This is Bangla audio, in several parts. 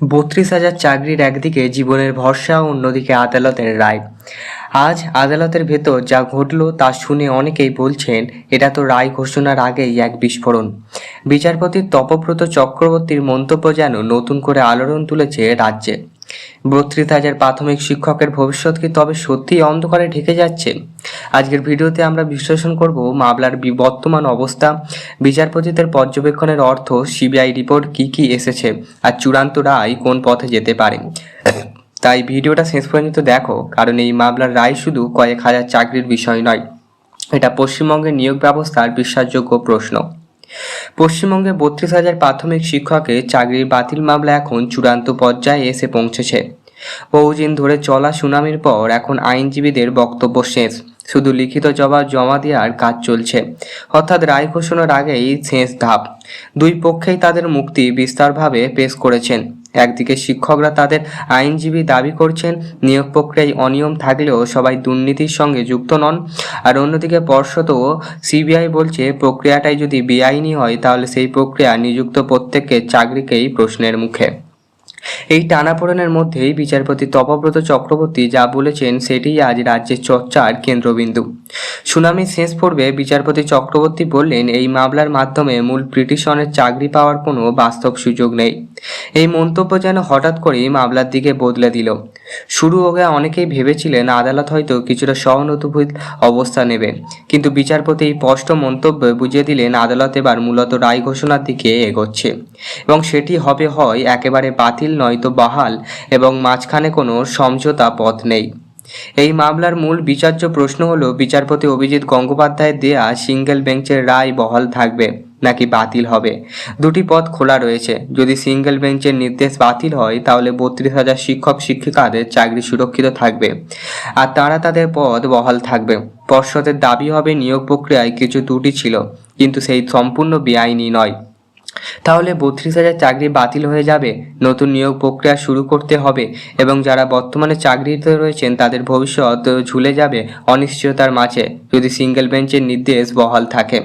বত্রিশ হাজার চাকরির একদিকে জীবনের ভরসা অন্যদিকে আদালতের রায়। আজ আদালতের ভেতর যা ঘটল তা শুনে অনেকেই বলছেন, এটা তো রায় ঘোষণার আগেই এক বিস্ফোরণ। বিচারপতি তপব্রত চক্রবর্তীর মন্তব্য যেন নতুন করে আলোড়ন তুলেছে রাজ্যে। বত্রিশ হাজার প্রাথমিক শিক্ষকের ভবিষ্যৎ কি তবে সত্যিই অন্ধকারে ঢেকে যাচ্ছে? আজকের ভিডিওতে আমরা বিশ্লেষণ করব মামলার বর্তমান অবস্থা, বিচারপতিদের পর্যবেক্ষণের অর্থ, সিবিআই রিপোর্ট কি কি এসেছে, আর চূড়ান্ত রায় কোন পথে যেতে পারে। তাই ভিডিওটা শেষ পর্যন্ত দেখো, কারণ এই মামলার রায় শুধু কয়েক হাজার চাকরির বিষয় নয়। এটা পশ্চিমবঙ্গের নিয়োগ ব্যবস্থার বিশ্বাসযোগ্য প্রশ্ন। পশ্চিমবঙ্গে বত্রিশ হাজার প্রাথমিক শিক্ষকে চাকরির বাতিল মামলা এখন চূড়ান্ত পর্যায়ে এসে পৌঁছেছে। বহুদিন ধরে চলা সুনামির পর এখন আইনজীবীদের বক্তব্য শেষ। শুধু লিখিত জবাব জমা দেওয়ার কাজ চলছে। অর্থাৎ রায় ঘোষণার আগেই শেষ ধাপ। দুই পক্ষেই তাদের মুক্তি বিস্তারভাবে পেশ করেছেন। একদিকে শিক্ষকরা তাদের আইনজীবী দাবি করছেন, নিয়োগ প্রক্রিয়ায় অনিয়ম থাকলেও সবাই দুর্নীতির সঙ্গে যুক্ত নন। আর অন্যদিকে পর্ষদ ও সিবিআই বলছে, প্রক্রিয়াটাই যদি বেআইনি হয়, তাহলে সেই প্রক্রিয়া নিযুক্ত প্রত্যেকের চাকরিকেই প্রশ্নের মুখে। এই টানাপোড়েনের মধ্যেই বিচারপতি তপব্রত চক্রবর্তী যা বলেছেন সেটিই আজ রাজ্যের চর্চার কেন্দ্রবিন্দু। শুনানি শেষ পর্বে বিচারপতি চক্রবর্তী বললেন, এই মামলার মাধ্যমে মূল পিটিশনের চাকরি পাওয়ার কোনো বাস্তব সুযোগ নেই। এই মন্তব্য যেন হঠাৎ করেই মামলার দিকে বদলে দিল। শুরু হয়ে অনেকেই ভেবেছিলেন আদালত হয়তো কিছুটা সহানুভূত অবস্থা নেবে। কিন্তু বিচারপতি এই স্পষ্ট মন্তব্য বুঝিয়ে দিলেন আদালত এবার মূলত রায় ঘোষণার দিকে এগোচ্ছে। এবং সেটি হবে হয় একেবারে বাতিল নয়তো বাহাল এবং মাঝখানে কোনো সমঝোতা পথ নেই। এই মামলার মূল বিচার্য প্রশ্ন হলো, বিচারপতি অভিজিৎ গঙ্গোপাধ্যায়ের দেয়া সিঙ্গেল বেঞ্চের রায় বহাল থাকবে। নাকি বাতিল হবে? দুটি পদ খোলা রয়েছে। যদি সিঙ্গেল বেঞ্চের নির্দেশ বাতিল হয়, তাহলে বত্রিশ হাজার শিক্ষক, শিক্ষিকাদের চাকরি সুরক্ষিত থাকবে আর তারা তাদের পদ বহাল থাকবে। পর্ষদের দাবি হবে, নিয়োগ প্রক্রিয়ায় কিছু ত্রুটি ছিল, কিন্তু সেই সম্পূর্ণ বেআইনি নয়। তাহলে বত্রিশ হাজার চাকরি বাতিল হয়ে যাবে। নতুন নিয়োগ প্রক্রিয়া শুরু করতে হবে এবং যারা বর্তমানে চাকরিতে রয়েছেন, তাদের ভবিষ্যৎ ঝুলে যাবে অনিশ্চয়তার মাঝে যদি সিঙ্গেল বেঞ্চের নির্দেশ বহাল থাকে।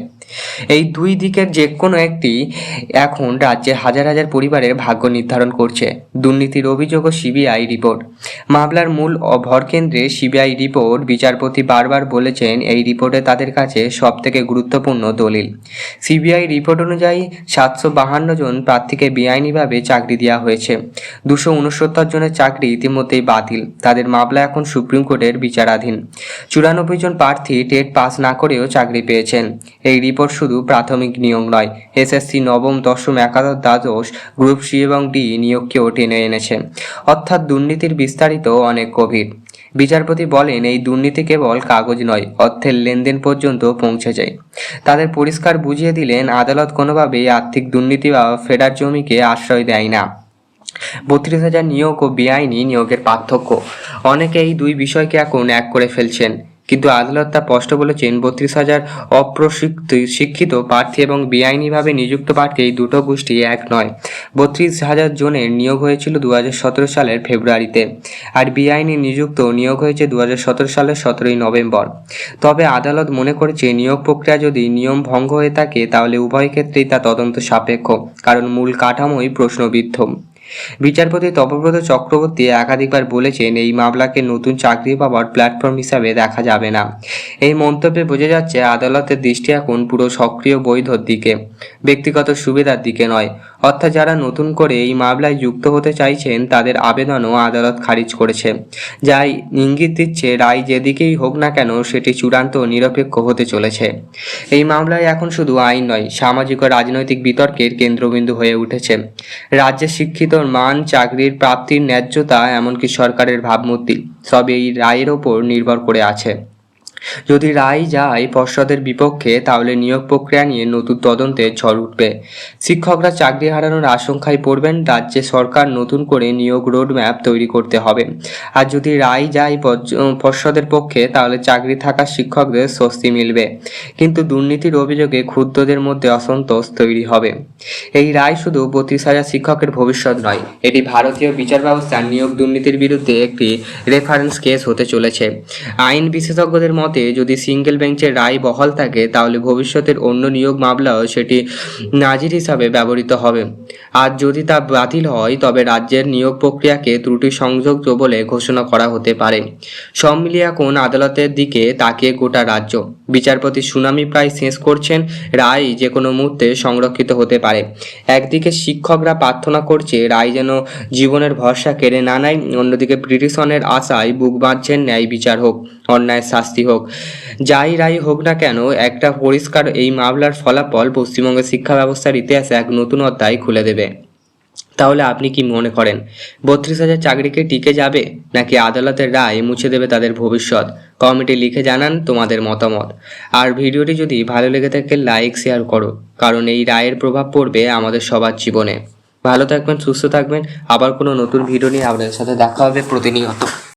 এই দুই দিকের যে কোনো একটি এখন রাজ্যের হাজার হাজার পরিবারের ভাগ্য নির্ধারণ করছে। দুর্নীতির অভিযোগ ও সিবিআই রিপোর্ট। মামলার মূল ভরকেন্দ্রে সিবিআই রিপোর্ট, বিচারপতি বারবার বলেছেন এই রিপোর্টে তাদের কাছে সবথেকে গুরুত্বপূর্ণ দলিল। সিবিআই রিপোর্ট অনুযায়ী সাতশো বাহান্ন জন প্রার্থীকে বেআইনিভাবে চাকরি দেওয়া হয়েছে। দুশো উনসত্তর জনের চাকরি ইতিমধ্যেই বাতিল। তাদের মামলা এখন সুপ্রিম কোর্টের বিচারাধীন। চুরানব্বই জন প্রার্থী টেট পাস না করেও চাকরি পেয়েছেন। এই রিপোর্ট শুধু প্রাথমিক নিয়োগ নয়, এসএসসি নবম, দশম, একাদশ, দ্বাদশ, গ্রুপ সি এবং ডি নিয়োগকেও টেনে এনেছে। অর্থাৎ দুর্নীতির বিস্তারিত অনেক গভীর। বিচারপতি বলেন, এই দুর্নীতি কেবল কাগজ নয়, অর্থের লেনদেন পর্যন্ত পৌঁছে যায়। তাদের পরিষ্কার বুঝিয়ে দিলেন, আদালত কোনোভাবেই আর্থিক দুর্নীতি বা ফেডার জমিকে আশ্রয় দেয় না। বত্রিশ হাজার নিয়োগ ও বেআইনি নিয়োগের পার্থক্য। অনেকে এই দুই বিষয়কে এখন এক করে ফেলছেন। কিন্তু আদালত তা স্পষ্ট বলেছেন বত্রিশ হাজার অপ্রশিক্ষিত, শিক্ষিত প্রার্থী এবং বেআইনিভাবে নিযুক্ত প্রার্থী এই দুটো গোষ্ঠী এক নয়। বত্রিশ হাজার জনের নিয়োগ হয়েছিল দু হাজার সতেরো সালের ফেব্রুয়ারিতে আর বেআইনি নিযুক্ত নিয়োগ হয়েছে দু হাজার সতেরো সালের সতেরোই নভেম্বর। তবে আদালত মনে করেছে, নিয়োগ প্রক্রিয়া যদি নিয়ম ভঙ্গ হয়ে থাকে, তাহলে উভয় ক্ষেত্রেই তা তদন্ত সাপেক্ষ, কারণ মূল কাঠামোই প্রশ্নবিদ্ধ। বিচারপতি তপব্রত চক্রবর্তী একাধিকবার বলেছেন, এই মামলাকে নতুন চাকরি পাওয়ার প্ল্যাটফর্ম হিসাবে দেখা যাবে না। এই মন্তব্যে বোঝা যাচ্ছে, আদালতের দৃষ্টি এখন পুরো সক্রিয় বৈধর দিকে, ব্যক্তিগত সুবিধার দিকে নয়। অর্থাৎ যারা নতুন করে এই মামলায় যুক্ত হতে চাইছেন, তাদের আবেদনও আদালত খারিজ করেছে। যাই ইঙ্গিত দিচ্ছে, রায় যেদিকেই হোক না কেন, সেটি চূড়ান্ত নিরপেক্ষ হতে চলেছে। এই মামলায় এখন শুধু আইন নয়, সামাজিক ও রাজনৈতিক বিতর্কের কেন্দ্রবিন্দু হয়ে উঠেছে। রাজ্যের শিক্ষিত মান, চাকরির প্রাপ্তির ন্যায্যতা, এমনকি সরকারের ভাবমূর্তি সব এই রায়ের ওপর নির্ভর করে আছে। যদি রায় যায় পর্ষদের বিপক্ষে, তাহলে নিয়োগ প্রক্রিয়া নিয়ে নতুন তদন্তে ঝড় উঠবে। শিক্ষকরা চাকরি হারানোর আশঙ্কায় পড়বেন, রাজ্যে সরকার নতুন করে নিয়োগ রোডম্যাপ তৈরি করতে হবে। আর যদি রায় যায় পর্ষদের পক্ষে, তাহলে চাকরি থাকা শিক্ষকদের স্বস্তি মিলবে। কিন্তু দুর্নীতির অভিযোগে ক্ষুদ্রদের মধ্যে অসন্তোষ তৈরি হবে। এই রায় শুধু বত্রিশ হাজার শিক্ষকের ভবিষ্যৎ নয়, এটি ভারতীয় বিচার ব্যবস্থার নিয়োগ দুর্নীতির বিরুদ্ধে একটি রেফারেন্স কেস হতে চলেছে। আইন বিশেষজ্ঞদের মতে মতে, যদি সিঙ্গেল বেঞ্চের রায় বহাল থাকে, তাহলে ভবিষ্যতের অন্য নিয়োগ মামলাও সেটি নাজির হিসাবে ব্যবহৃত হবে। আর যদি তা বাতিল হয়, তবে রাজ্যের নিয়োগ প্রক্রিয়াকে ত্রুটি সংযোগ বলে ঘোষণা করা হতে পারে। সব মিলিয়ে এখন আদালতের দিকে তাকিয়ে গোটা রাজ্য। বিচারপতি সুনামি প্রায় শেষ করছেন, রায় যে কোনো মুহূর্তে সংরক্ষিত হতে পারে। একদিকে শিক্ষকরা প্রার্থনা করছে, রায় যেন জীবনের ভরসা কেড়ে না নেয়, অন্যদিকে ব্রিটিশনের আশায় বুক বাঁধছেন ন্যায় বিচার হোক অন্যায় শাস্তি হোক। যাই রায় হোক না কেন, একটা পরিষ্কার এই মামলার ফলাফল পশ্চিমবঙ্গের শিক্ষা ব্যবস্থার ইতিহাসে এক নতুন অধ্যায় খুলে দেবে। তাহলে আপনি কি মনে করেন, বত্রিশ হাজার চাকরিকে টিকে যাবে, নাকি আদালতের রায় মুছে দেবে তাদের ভবিষ্যৎ? কমেন্টে লিখে জানান তোমাদের মতামত। আর ভিডিওটি যদি ভালো লেগে থাকে, লাইক, শেয়ার করো, কারণ এই রায়ের প্রভাব পড়বে আমাদের সবার জীবনে। ভালো থাকবেন, সুস্থ থাকবেন। আবার কোনো নতুন ভিডিও নিয়ে আপনাদের সাথে দেখা হবে প্রতিনিয়ত।